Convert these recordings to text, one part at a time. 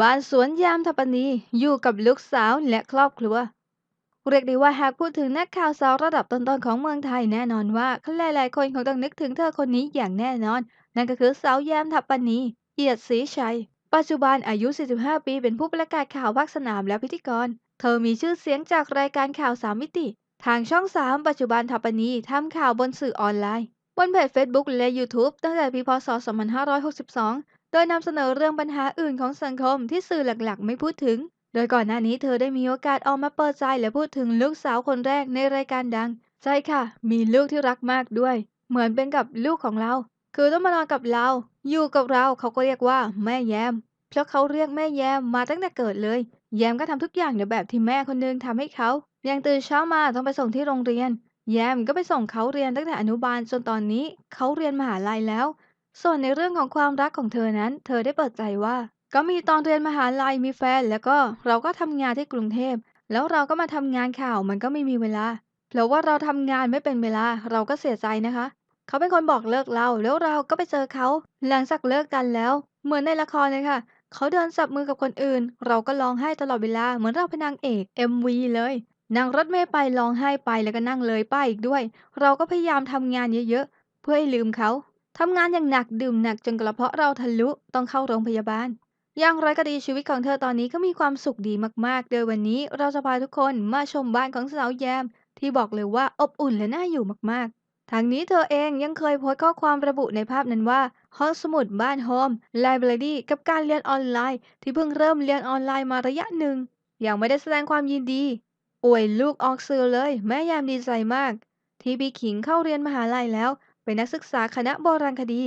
บ้านสวนยามทัปนีอยู่กับลูกสาวและครอบครัว เรียกได้ว่าหากพูดถึงนักข่าวสาวระดับต้นๆของเมืองไทยแน่นอนว่าหลายๆคนคงต้องนึกถึงเธอคนนี้อย่างแน่นอน นั่นก็คือสาวยามทัปนี เอียดศรีชัย ปัจจุบันอายุ 45 ปี เป็นผู้ประกาศข่าวภาคสนามและพิธีกร เธอมีชื่อเสียงจากรายการข่าวสามมิติ ทางช่อง 3 ปัจจุบันทัปนีทำข่าวบนสื่อออนไลน์บนเพจ Facebook และ YouTube ตั้งแต่ปีพศ 2562 โดยนำเสนอเรื่องปัญหาอื่นของสังคมที่สื่อหลักๆ ไม่พูดถึง โดยก่อนหน้านี้เธอได้มีโอกาสออกมาเปิดใจและพูดถึงลูกสาวคนแรกในรายการดัง ใช่ค่ะ มีลูกที่รักมากด้วย เหมือนเป็นกับลูกของเรา คือต้องมานอนกับเรา อยู่กับเราเขาก็เรียกว่าแม่แยม เพราะเขาเรียกแม่แยมมาตั้งแต่เกิดเลย แยมก็ทำทุกอย่างในแบบที่แม่คนนึงทำให้เขาอย่างตื่นเช้ามาต้องไปส่งที่โรงเรียน แยมก็ไปส่งเขาเรียนตั้งแต่อนุบาลจนตอนนี้เขาเรียนมหาลัยแล้ว ส่วนในเรื่องของความรักของเธอนั้น เธอได้เปิดใจว่า ก็มีตอนเรียนมหาลัยมีแฟน แล้วก็เราก็ทำงานที่กรุงเทพ แล้วเราก็มาทำงานข่าวมันก็ไม่มีเวลา เพราะว่าเราทำงานไม่เป็นเวลาเราก็เสียใจนะคะ เขาเป็นคนบอกเลิกเราแล้วเราก็ไปเจอเขา หลังจากเลิกกันแล้ว เหมือนในละครเลยค่ะ เขาเดินจับมือกับคนอื่น เราก็ร้องไห้ตลอดเวลาเหมือนเราเป็นนางเอก MV เลยนั่งรถเมล์ไปร้องไห้ไปแล้วก็นั่งเลยป้าอีกด้วย เราก็พยายามทำงานเยอะๆเพื่อให้ลืมเขา ทำงานอย่างหนักดื่มหนักจนกระเพาะเราทะลุต้องเข้าโรงพยาบาล อย่างไรก็ดีชีวิตของเธอตอนนี้ก็มีความสุขดีมากๆ โดยวันนี้เราจะพาทุกคนมาชมบ้านของสาวแยม ที่บอกเลยว่าอบอุ่นและน่าอยู่มากๆ ทางนี้เธอเองยังเคยโพสต์ข้อความระบุในภาพนั้นว่าห้องสมุดบ้านโฮมไลบรารีกับการเรียนออนไลน์ ที่เพิ่งเริ่มเรียนออนไลน์มาระยะหนึ่งยังไม่ได้แสดงความยินดีอวยลูกออกสื่อเลย แม่ยามดีใจมาก ที่บีขิงเข้าเรียนมหาลัยแล้ว เป็นนักศึกษาคณะโบราณคดี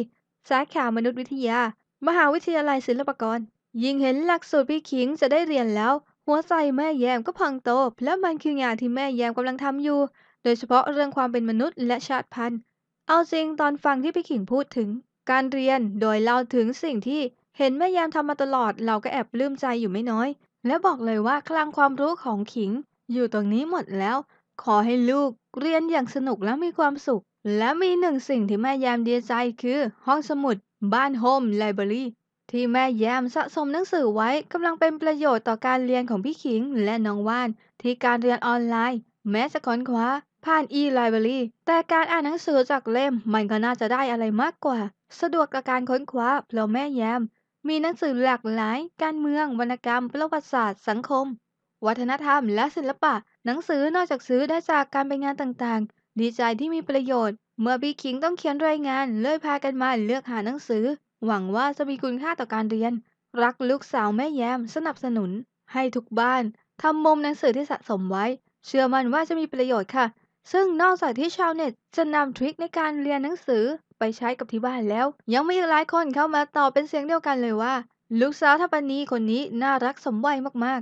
สาขามนุษยวิทยา มหาวิทยาลัยศิลปากร ยิ่งเห็นหลักสูตรพี่ขิงจะได้เรียนแล้ว หัวใจแม่แยมก็พังโต และมันคืองานที่แม่แยมกำลังทำอยู่ โดยเฉพาะเรื่องความเป็นมนุษย์และชาติพันธุ์ เอาจริงตอนฟังที่พี่ขิงพูดถึง การเรียนโดยเล่าถึงสิ่งที่เห็นแม่แยมทำมาตลอดเราก็แอบปลื้มใจอยู่ไม่น้อย และบอกเลยว่าคลังความรู้ของขิง อยู่ตรงนี้หมดแล้ว ขอให้ลูกเรียนอย่างสนุกและมีความสุข และมีหนึ่งสิ่งที่แม่แยมดีใจคือ ห้องสมุด บ้านโฮมไลบรารีที่แม่แยมสะสมหนังสือไว้กำลังเป็นประโยชน์ต่อการเรียนของพี่ขิงและน้องว่าน ที่การเรียนออนไลน์ แม้จะค้นคว้า ผ่าน e-library แต่การอ่านหนังสือจากเล่มมันก็น่าจะได้อะไรมากกว่า สะดวกกับการค้นคว้าเพราะแม่แยม มีหนังสือหลากหลาย การเมือง วรรณกรรม ประวัติศาสตร์ สังคม วัฒนธรรม และศิลปะ หนังสือนอกจากซื้อได้จากการไปงานต่างๆ ดีใจที่มีประโยชน์ เมื่อพี่คิงต้องเขียนรายงานเลยพากันมาเลือกหาหนังสือ หวังว่าจะมีคุณค่าต่อการเรียน รักลูกสาวแม่แยมสนับสนุน ให้ทุกบ้านทำมุมหนังสือที่สะสมไว้ เชื่อมั่นว่าจะมีประโยชน์ค่ะ ซึ่งนอกจากที่ชาวเน็ตจะนำทริคในการเรียนหนังสือไปใช้กับที่บ้านแล้ว ยังมีอีกหลายคนเข้ามาตอบเป็นเสียงเดียวกันเลยว่า ลูกสาวทัปนีคนนี้น่ารักสมวัยมาก